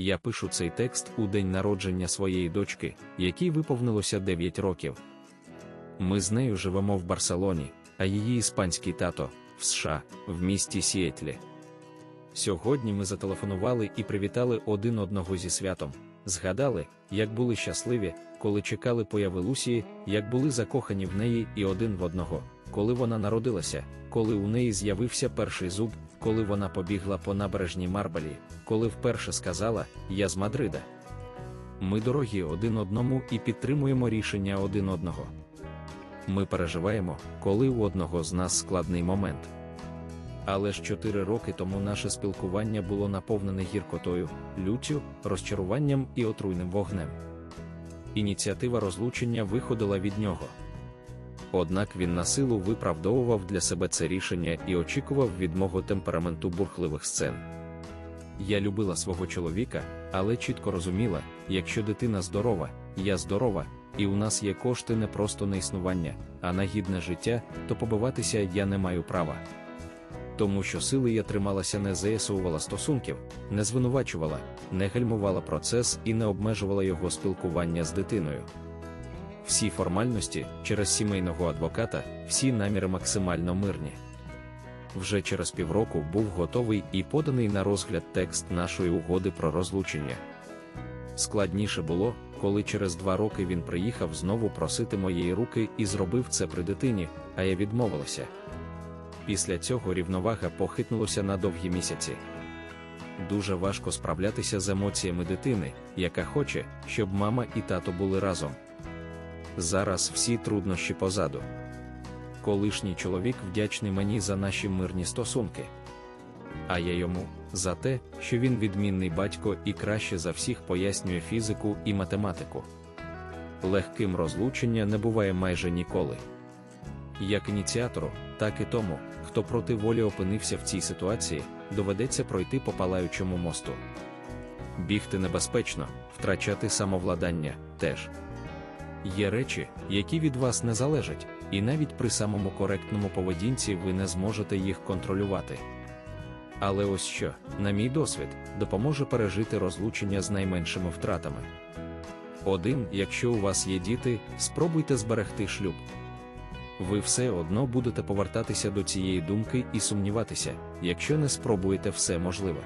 Я пишу цей текст у день народження своєї дочки, якій виповнилося 9 років. Ми з нею живемо в Барселоні, а її іспанський тато в США, в місті Сіетлі. Сьогодні ми зателефонували і привітали один одного зі святом. Згадали, як були щасливі, коли чекали появи Лусії, як були закохані в неї і один в одного, коли вона народилася, коли у неї з'явився перший зуб, коли вона побігла по набережній Марбалі, коли вперше сказала Я з Мадрида. Ми дорогі один одному і підтримуємо рішення один одного. Ми переживаємо, коли у одного з нас складний момент. Але ж чотири роки тому наше спілкування було наповнене гіркотою, люттю, розчаруванням і отруйним вогнем. Ініціатива розлучення виходила від нього. Однак він на силу виправдовував для себе це рішення і очікував від мого темпераменту бурхливих сцен. Я любила свого чоловіка, але чітко розуміла, якщо дитина здорова, я здорова, і у нас є кошти не просто на існування, а на гідне життя, то побиватися я не маю права. Тому що сили я трималася не заясовувала стосунків, не звинувачувала, не гальмувала процес і не обмежувала його спілкування з дитиною. Всі формальності через сімейного адвоката, всі наміри максимально мирні. Вже через півроку був готовий і поданий на розгляд текст нашої угоди про розлучення. Складніше було, коли через два роки він приїхав знову просити моєї руки і зробив це при дитині, а я відмовилася. Після цього рівновага похитнулася на довгі місяці. Дуже важко справлятися з емоціями дитини, яка хоче, щоб мама і тато були разом. Зараз всі труднощі позаду. Колишній чоловік вдячний мені за наші мирні стосунки. А я йому за те, що він відмінний батько і краще за всіх пояснює фізику і математику. Легким розлучення не буває майже ніколи. Як ініціатору, так і тому, хто проти волі опинився в цій ситуації, доведеться пройти по палаючому мосту. Бігти небезпечно, втрачати самовладання теж. Є речі, які від вас не залежать, і навіть при самому коректному поведінці ви не зможете їх контролювати. Але ось що, на мій досвід, допоможе пережити розлучення з найменшими втратами. Один, якщо у вас є діти, спробуйте зберегти шлюб. Ви все одно будете повертатися до цієї думки і сумніватися, якщо не спробуєте все можливе.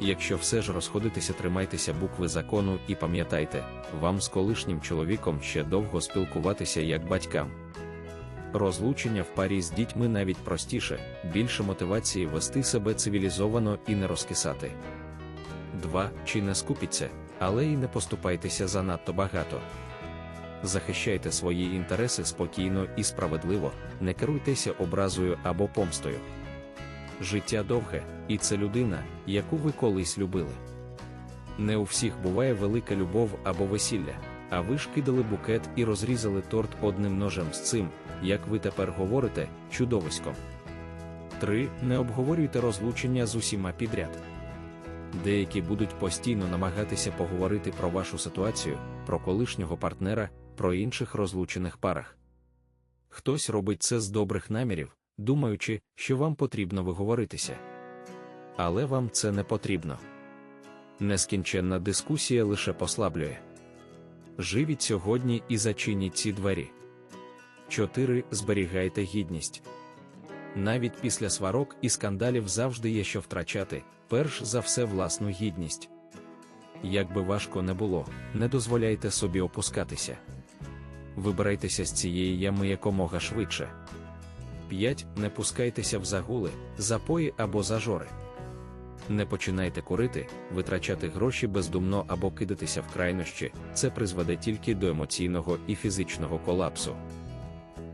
Якщо все ж розходитися, тримайтеся букви закону і пам'ятайте, вам з колишнім чоловіком ще довго спілкуватися як батькам. Розлучення в парі з дітьми навіть простіше, більше мотивації вести себе цивілізовано і не розкисати. 2. Чи не скупіться, але й не поступайтеся занадто багато. Захищайте свої інтереси спокійно і справедливо, не керуйтеся образою або помстою. Життя довге, і це людина, яку ви колись любили. Не у всіх буває велика любов або весілля, а ви ж кидали букет і розрізали торт одним ножем з цим, як ви тепер говорите, чудовиськом. 3. Не обговорюйте розлучення з усіма підряд. Деякі будуть постійно намагатися поговорити про вашу ситуацію, про колишнього партнера, про інших розлучених парах. Хтось робить це з добрих намірів, думаючи, що вам потрібно виговоритися. Але вам це не потрібно. Нескінченна дискусія лише послаблює. Живіть сьогодні і зачиніть ці двері. 4. Зберігайте гідність. Навіть після сварок і скандалів завжди є що втрачати, перш за все власну гідність. Як би важко не було, не дозволяйте собі опускатися. Вибирайтеся з цієї ями якомога швидше. 5. Не пускайтеся в загули, запої або зажори. Не починайте курити, витрачати гроші бездумно або кидатися в крайнощі, це призведе тільки до емоційного і фізичного колапсу.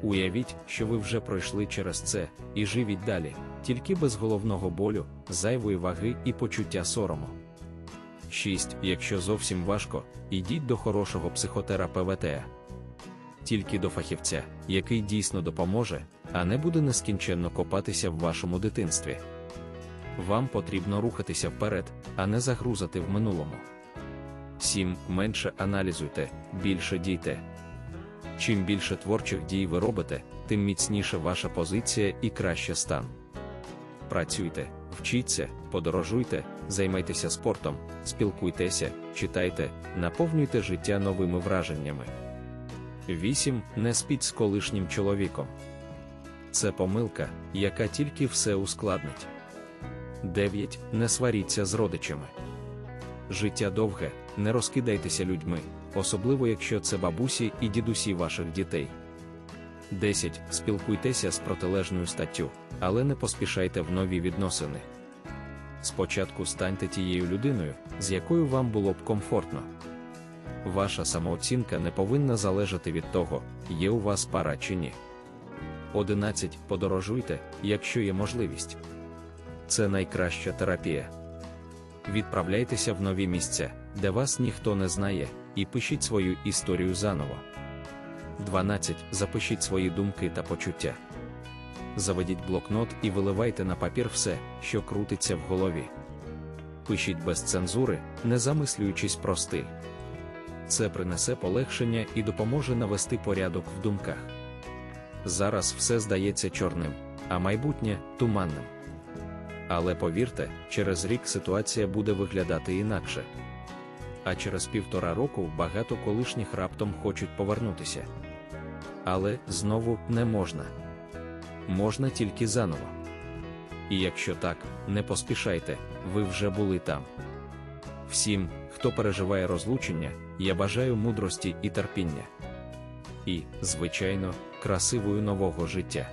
Уявіть, що ви вже пройшли через це, і живіть далі, тільки без головного болю, зайвої ваги і почуття сорому. 6. Якщо зовсім важко, ідіть до хорошого психотерапевта. Тільки до фахівця, який дійсно допоможе, а не буде нескінченно копатися в вашому дитинстві. Вам потрібно рухатися вперед, а не загрузати в минулому. 7. Менше аналізуйте, більше дійте. Чим більше творчих дій ви робите, тим міцніше ваша позиція і краще стан. Працюйте, Вчіться, подорожуйте, займайтеся спортом, спілкуйтеся, читайте, наповнюйте життя новими враженнями. 8. Не спіть з колишнім чоловіком. Це помилка, яка тільки все ускладнить. 9. Не сваріться з родичами. Життя довге, не розкидайтеся людьми, особливо якщо це бабусі і дідусі ваших дітей. 10. Спілкуйтеся з протилежною статтю, але не поспішайте в нові відносини. Спочатку станьте тією людиною, з якою вам було б комфортно. Ваша самооцінка не повинна залежати від того, є у вас пара чи ні. 11. Подорожуйте, якщо є можливість. Це найкраща терапія. Відправляйтеся в нові місця, де вас ніхто не знає, і пишіть свою історію заново. 12. Запишіть свої думки та почуття. Заведіть блокнот і виливайте на папір все, що крутиться в голові. Пишіть без цензури, не замислюючись про стиль. Це принесе полегшення і допоможе навести порядок в думках. Зараз все здається чорним, а майбутнє туманним. Але повірте, через рік ситуація буде виглядати інакше. А через півтора року багато колишніх раптом хочуть повернутися. Але знову не можна. Можна тільки заново. І якщо так, не поспішайте, ви вже були там. Всім, хто переживає розлучення, я бажаю мудрості і терпіння. І, звичайно, красивою нового життя.